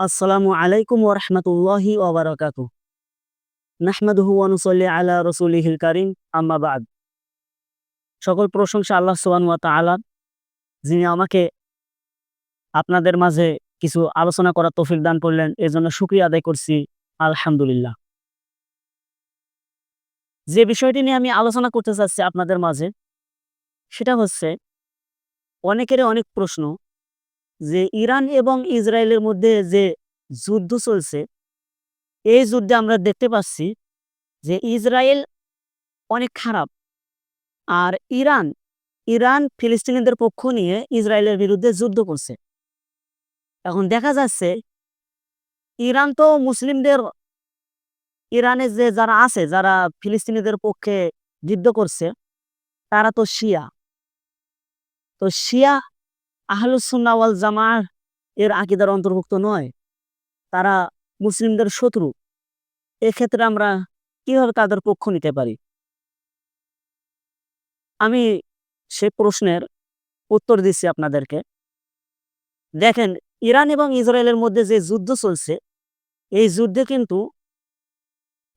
আসসালামু আলাইকুম ওরহমতুল্লাহি ওবরাকাতু নাহমাদুহু ওয়ানুসল্লি আলা রসুলিহিল কারিম, আম্মা বাদ। সকল প্রশংসা আল্লাহ ওয়া তাআলার, যিনি আমাকে আপনাদের মাঝে কিছু আলোচনা করার তৌফিক দান করলেন এর জন্য শুকরিয়া আদায় করছি, আলহামদুলিল্লাহ। যে বিষয়টি নিয়ে আমি আলোচনা করতে চাচ্ছি আপনাদের মাঝে, সেটা হচ্ছে, অনেকেরই অনেক প্রশ্ন যে ইরান এবং ইসরায়েলের মধ্যে যে যুদ্ধ চলছে, এই যুদ্ধে আমরা দেখতে পাচ্ছি যে ইসরায়েল অনেক খারাপ আর ইরান ইরান ফিলিস্তিনিদের পক্ষ নিয়ে ইসরায়েলের বিরুদ্ধে যুদ্ধ করছে। এখন দেখা যাচ্ছে ইরান তো মুসলিমদের ইরানে যে যারা আছে, যারা ফিলিস্তিনিদের পক্ষে যুদ্ধ করছে, তারা তো শিয়া। তো শিয়া আহলুসুন্না ওয়াল জামার এর আকিদার অন্তর্ভুক্ত নয়। তারা মুসলিমদের শত্রু। এক্ষেত্রে আমরা কীভাবে তাদের পক্ষ নিতে পারি? আমি সে প্রশ্নের উত্তর দিচ্ছি আপনাদেরকে। দেখেন, ইরান এবং ইসরায়েলের মধ্যে যে যুদ্ধ চলছে, এই যুদ্ধে কিন্তু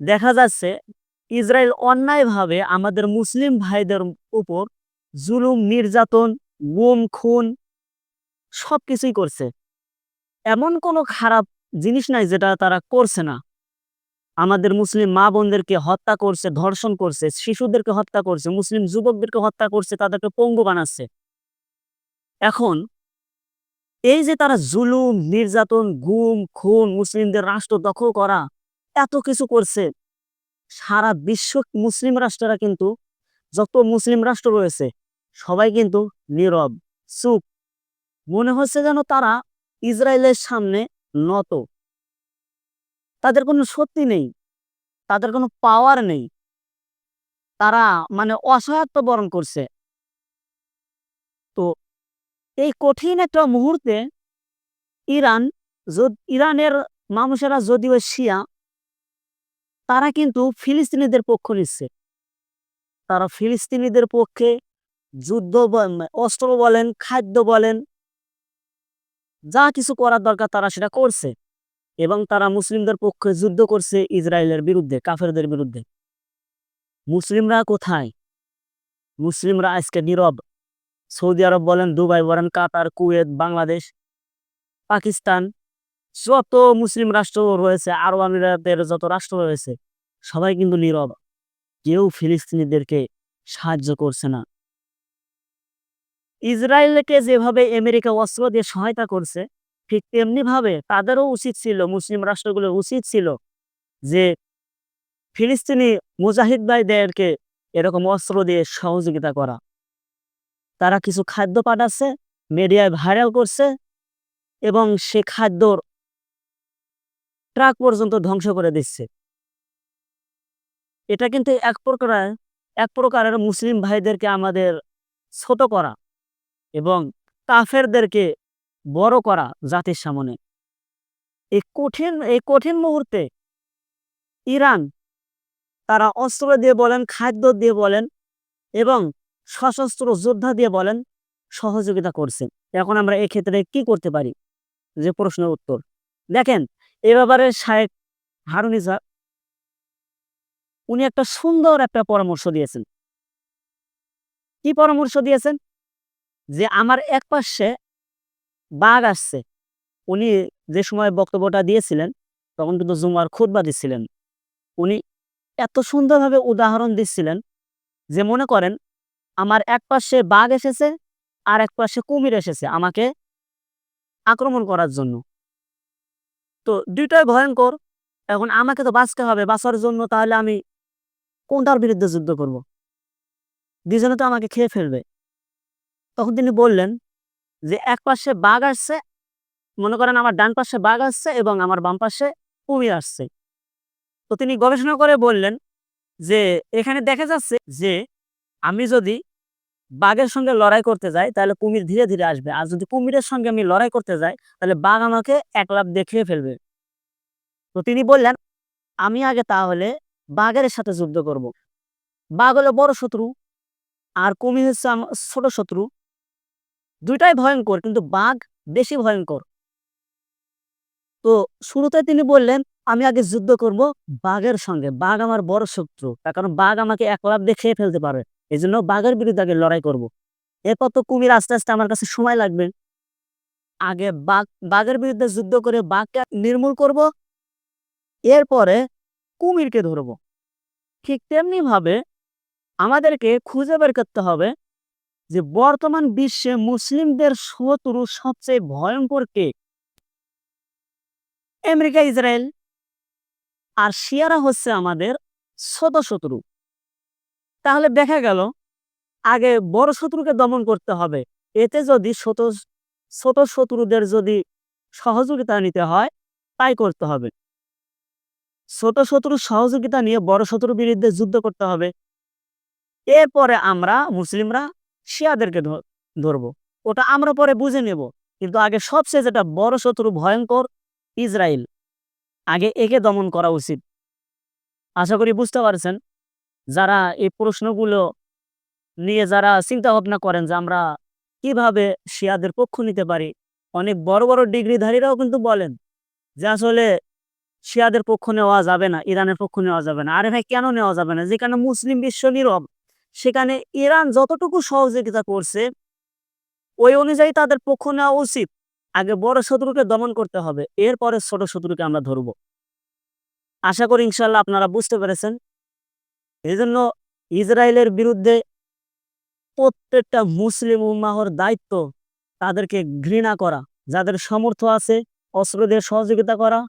দেখা যাচ্ছে, ইসরায়েল অন্যায়ভাবে আমাদের মুসলিম ভাইদের উপর জুলুম, নির্যাতন, গুম, খুন সব কিছুই করছে। এমন কোনো খারাপ জিনিস নাই যেটা তারা করছে না। আমাদের মুসলিম মা বোনদেরকে হত্যা করছে, ধর্ষণ করছে, শিশুদেরকে হত্যা করছে, মুসলিম যুবকদেরকে হত্যা করছে, তাদেরকে পঙ্গু বানাচ্ছে। এখন এই যে তারা জুলুম, নির্যাতন, গুম, খুন, মুসলিমদের রাষ্ট্র দখল করা, এত কিছু করছে, সারা বিশ্ব মুসলিম রাষ্ট্ররা কিন্তু, যত মুসলিম রাষ্ট্র রয়েছে, সবাই কিন্তু নীরব, চুপ মনে হচ্ছে যেন তারা ইসরায়েলের সামনে নত। তাদের কোনো শক্তি নেই, তাদের কোনো পাওয়ার নেই। তারা মানে অসহায়ত্ব বরণ করছে। তো এই কঠিন একটা মুহূর্তে ইরান ইরানের মানুষেরা যদিও শিয়া, তারা কিন্তু ফিলিস্তিনিদের পক্ষ নিচ্ছে। তারা ফিলিস্তিনিদের পক্ষে যুদ্ধ অস্ত্র বলেন, খাদ্য বলেন যা কিছু করার দরকার তারা সেটা করছে এবং তারা মুসলিমদের পক্ষে যুদ্ধ করছে ইসরায়েলের বিরুদ্ধে, কাফেরদের বিরুদ্ধে। মুসলিমরা কোথায়? মুসলিমরা আজকে নীরব। সৌদি আরব বলেন, দুবাই বলেন, কাতার, কুয়েত, বাংলাদেশ, পাকিস্তান, যত মুসলিম রাষ্ট্র রয়েছে, আরব আমিরাতের যত রাষ্ট্র রয়েছে, সবাই কিন্তু নীরব। কেউ ফিলিস্তিনিদেরকে সাহায্য করছে না। ইসরায়েলকে যেভাবে আমেরিকা অস্ত্র দিয়ে সহায়তা করছে, ঠিক তেমনি ভাবে তাদেরও উচিত ছিল, মুসলিম রাষ্ট্রগুলোর উচিত ছিল যে ফিলিস্তিনি মুজাহিদ ভাইদেরকে এরকম অস্ত্র দিয়ে সহযোগিতা করা। তারা কিছু খাদ্য পাঠাচ্ছে, মিডিয়ায় ভাইরাল করছে এবং সে খাদ্যর ট্রাক পর্যন্ত ধ্বংস করে দিচ্ছে। এটা কিন্তু এক প্রকার, এক প্রকারের মুসলিম ভাইদেরকে আমাদের ছোট করা। এবং কাফেরদেরকে বড় করা জাতির সামনে। এই কঠিন এই কঠিন মুহূর্তে ইরান তারা অস্ত্র দিয়ে বলেন, খাদ্য দিয়ে বলেন এবং সশস্ত্র যোদ্ধা দিয়ে বলেন, সহযোগিতা করছে। এখন আমরা এক্ষেত্রে কি করতে পারি? যে প্রশ্নের উত্তর। দেখেন, এ ব্যাপারে শায়েক হারুনিজা উনি একটা সুন্দর একটা পরামর্শ দিয়েছেন। কি পরামর্শ দিয়েছেন? যে আমার এক পাশে বাঘ আসছে। উনি যে সময় বক্তব্যটা দিয়েছিলেন, তখন কিন্তু জুমার খুদবা দিচ্ছিলেন উনি এত সুন্দরভাবে উদাহরণ দিচ্ছিলেন যে মনে করেন, আমার এক পাশে বাঘ এসেছে, আর এক পাশে কুমির এসেছে আমাকে আক্রমণ করার জন্য। তো দুইটাই ভয়ঙ্কর। এখন আমাকে তো বাঁচতে হবে, বাঁচার জন্য তাহলে আমি কোনটার বিরুদ্ধে যুদ্ধ করব। দুজনে তো আমাকে খেয়ে ফেলবে। তখন তিনি বললেন যে, এক পাশে বাঘ আসছে, মনে করেন আমার ডান পাশে বাঘ আসছে এবং আমার বাম পাশে কুমির আসছে। তো তিনি গবেষণা করে বললেন যে, এখানে দেখা যাচ্ছে যে, আমি যদি বাঘের সঙ্গে লড়াই করতে যাই, তাহলে কুমির ধীরে ধীরে আসবে। আর যদি কুমিরের সঙ্গে আমি লড়াই করতে যাই, তাহলে বাঘ আমাকে এক লাভ দেখিয়ে ফেলবে। তো তিনি বললেন, আমি আগে তাহলে বাঘের সাথে যুদ্ধ করব। বাঘ হলো বড় শত্রু, আর কুমির হচ্ছে ছোট শত্রু। দুইটাই ভয়ঙ্কর, কিন্তু বাঘ বেশি ভয়ঙ্কর। তো শুরুতে তিনি বললেন, আমি আগে যুদ্ধ করব বাঘের সঙ্গে। বাঘ আমার বড় শত্রু। তার কারণ বাঘ আমাকে এক লাভ দিয়ে খেয়ে ফেলতে পারে। এই জন্য বাঘের বিরুদ্ধে আগে লড়াই করব। এরপর তো কুমির আস্তে আস্তে আমার কাছে সময় লাগবে। আগে বাঘ, বাঘের বিরুদ্ধে যুদ্ধ করে বাঘকে নির্মূল করব। এরপরে কুমিরকে ধরব। ঠিক তেমনি ভাবে আমাদেরকে খুঁজে বের করতে হবে যে বর্তমান বিশ্বে মুসলিমদের শত্রু সবচেয়ে ভয়ঙ্কর কে? America, Israel. আর শিয়ারা হচ্ছে আমাদের ছোট শত্রু। তাহলে দেখা গেল, আগে বড় শত্রুকে দমন করতে হবে। এতে যদি ছোট ছোট শত্রুদের যদি সহযোগিতা নিতে হয়, তাই করতে হবে। ছোট শত্রুর সহযোগিতা নিয়ে বড় শত্রুর বিরুদ্ধে যুদ্ধ করতে হবে। এরপরে আমরা মুসলিমরা শিয়াদেরকে ধরব। ওটা আমরা পরে বুঝে নেব। কিন্তু আগে সবচেয়ে যেটা বড় শত্রু ভয়ঙ্কর ইসরায়েল আগে একে দমন করা উচিত। আশা করি বুঝতে পারছেন? যারা এই প্রশ্নগুলো নিয়ে যারা চিন্তা ভাবনা করেন যে আমরা কীভাবে শিয়াদের পক্ষ নিতে পারি, অনেক বড় বড় ডিগ্রিধারীরাও কিন্তু বলেন যে আসলে শিয়াদের পক্ষ নেওয়া যাবে না, ইরানের পক্ষ নেওয়া যাবে না। আরে ভাই, কেন নেওয়া যাবে না? যেখানে মুসলিম বিশ্ব নীরব। সেখানে ইরান যতটুকু সহযোগিতা করছে, ওই অনুযায়ী তাদের পক্ষ নেওয়া উচিত। আগে বড় শত্রুকে দমন করতে হবে, এরপরে ছোট শত্রুকে আমরা ধরব। আশা করি ইনশাল্লাহ আপনারা বুঝতে পেরেছেন। এই জন্য ইসরায়েলের বিরুদ্ধে প্রত্যেকটা মুসলিম উম্মাহর দায়িত্ব তাদেরকে ঘৃণা করা, যাদের সমর্থ আছে অস্ত্র দিয়ে সহযোগিতা করা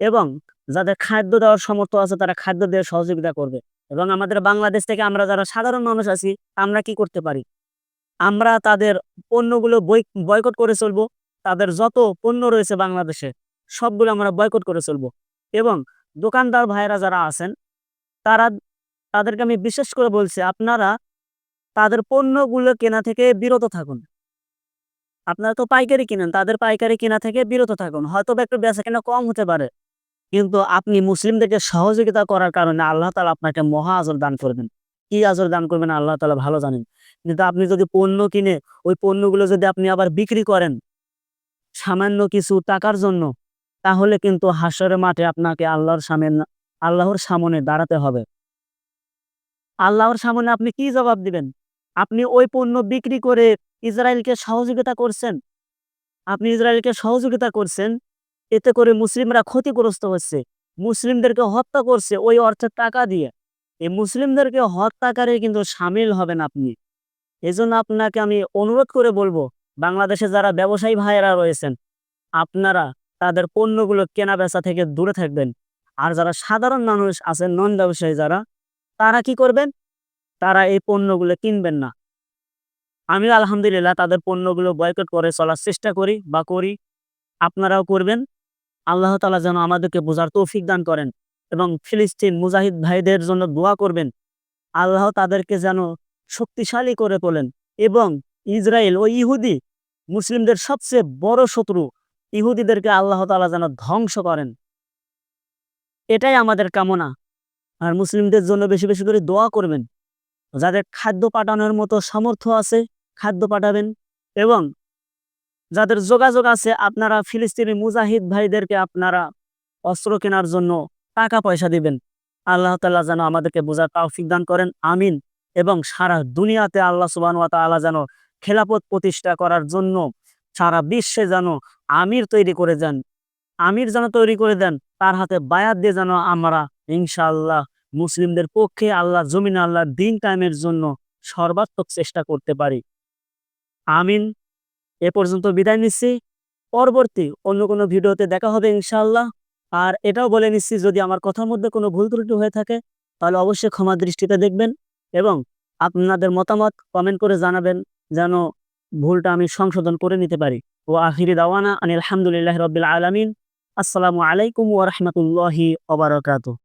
এবং যাদের খাদ্য দেওয়ার সমর্থ আছে তারা খাদ্য দিয়ে সহযোগিতা করবে। এবং আমাদের বাংলাদেশ থেকে আমরা যারা সাধারণ মানুষ আছি, আমরা কি করতে পারি? আমরা তাদের পণ্যগুলো বয়কট করে চলবো। তাদের যত পণ্য রয়েছে বাংলাদেশে, সবগুলো আমরা বয়কট করে চলবো। এবং দোকানদার ভাইয়েরা যারা আছেন, তারা, তাদেরকে আমি বিশেষ করে বলছি, আপনারা তাদের পণ্যগুলো কেনা থেকে বিরত থাকুন। আপনারা তো পাইকারি কিনেন, তাদের পাইকারি কেনা থেকে বিরত থাকুন। হয়তো একটু বেচা কেনা কম হতে পারে। কিন্তু আপনি মুসলিমদেরকে সহযোগিতা করার কারণে আল্লাহ তালা আপনাকে মহা আজর দান করবেন কি আজর দান করবেন আল্লাহ তালা ভালো জানেন। কিন্তু আপনি যদি পণ্য কিনে, ওই পণ্যগুলো যদি আপনি আবার বিক্রি করেন সামান্য কিছু টাকার জন্য, তাহলে কিন্তু হাসরের মাঠে আপনাকে আল্লাহর সামনে আল্লাহর সামনে দাঁড়াতে হবে। আল্লাহর সামনে আপনি কি জবাব দিবেন? আপনি ওই পণ্য বিক্রি করে ইসরায়েলকে সহযোগিতা করছেন? আপনি ইসরায়েলকে সহযোগিতা করছেন? এতে করে মুসলিমরা ক্ষতিগ্রস্ত হচ্ছে। মুসলিমদেরকে হত্যা করছে ওই অর্থের টাকা দিয়ে। এই মুসলিমদেরকে হত্যাকারী কিন্তু সামিল হবেন আপনি। এজন্য আপনাকে আমি অনুরোধ করে বলব, বাংলাদেশে যারা ব্যবসায়ী ভাইয়েরা রয়েছেন, আপনারা তাদের পণ্যগুলো কেনা বেচা থেকে দূরে থাকবেন। আর যারা সাধারণ মানুষ আছেন নন ব্যবসায়ী যারা, তারা কি করবেন? তারা এই পণ্যগুলো কিনবেন না। আমি আলহামদুলিল্লাহ তাদের পণ্যগুলো বয়কট করে চলার চেষ্টা করি বা করি। আপনারাও করবেন। আল্লাহ তালা যেন আমাদেরকে বোঝার তৌফিক দান করেন এবং ফিলিস্তিন মুজাহিদ ভাইদের জন্য দোয়া করবেন। আল্লাহ তাদেরকে যেন শক্তিশালী করে তোলেন এবং ইসরায়েল ও ইহুদি মুসলিমদের সবচেয়ে বড় শত্রু ইহুদিদেরকে আল্লাহ তালা যেন ধ্বংস করেন। এটাই আমাদের কামনা। আর মুসলিমদের জন্য বেশি বেশি করে দোয়া করবেন। যাদের খাদ্য পাঠানোর মতো সামর্থ্য আছে, খাদ্য পাঠাবেন এবং যাদের যোগাযোগ আছে আপনারা ফিলিস্তিনি মুজাহিদ ভাইদেরকে আপনারা অস্ত্র কেনার জন্য টাকা পয়সা দিবেন। আল্লাহ তাল্লাহ যেন আমাদেরকে বোঝার তাওফিক দান করেন, আমিন। এবং সারা দুনিয়াতে আল্লাহ সুবান তাল্লাহ যেন খেলাপথ প্রতিষ্ঠা করার জন্য সারা বিশ্বে যেন আমির তৈরি করে দেন, আমির যেন তৈরি করে দেন, তার হাতে বায়াত দিয়ে যেন আমরা ইনশাআল্লাহ মুসলিমদের পক্ষে আল্লাহ জমিন আল্লাহ দিন টাইমের জন্য সর্বাত্মক চেষ্টা করতে পারি। আমিন। এ পর্যন্ত বিদায় নিচ্ছি। পরবর্তী অন্য কোনো ভিডিওতে দেখা হবে ইনশাআল্লাহ। আর এটাও বলে নিচ্ছি, যদি আমার কথার মধ্যে কোনো ভুল ত্রুটি হয়ে থাকে, তাহলে অবশ্যই ক্ষমা দৃষ্টিতে দেখবেন এবং আপনাদের মতামত কমেন্ট করে জানাবেন, যেন ভুলটা আমি সংশোধন করে নিতে পারি। ও আখিরি দাওয়ানা আনিল আলহামদুলিল্লাহ রবিল আলমিন। আসসালামু আলাইকুম ওরহমতুল্লাহি ওবরাকাতু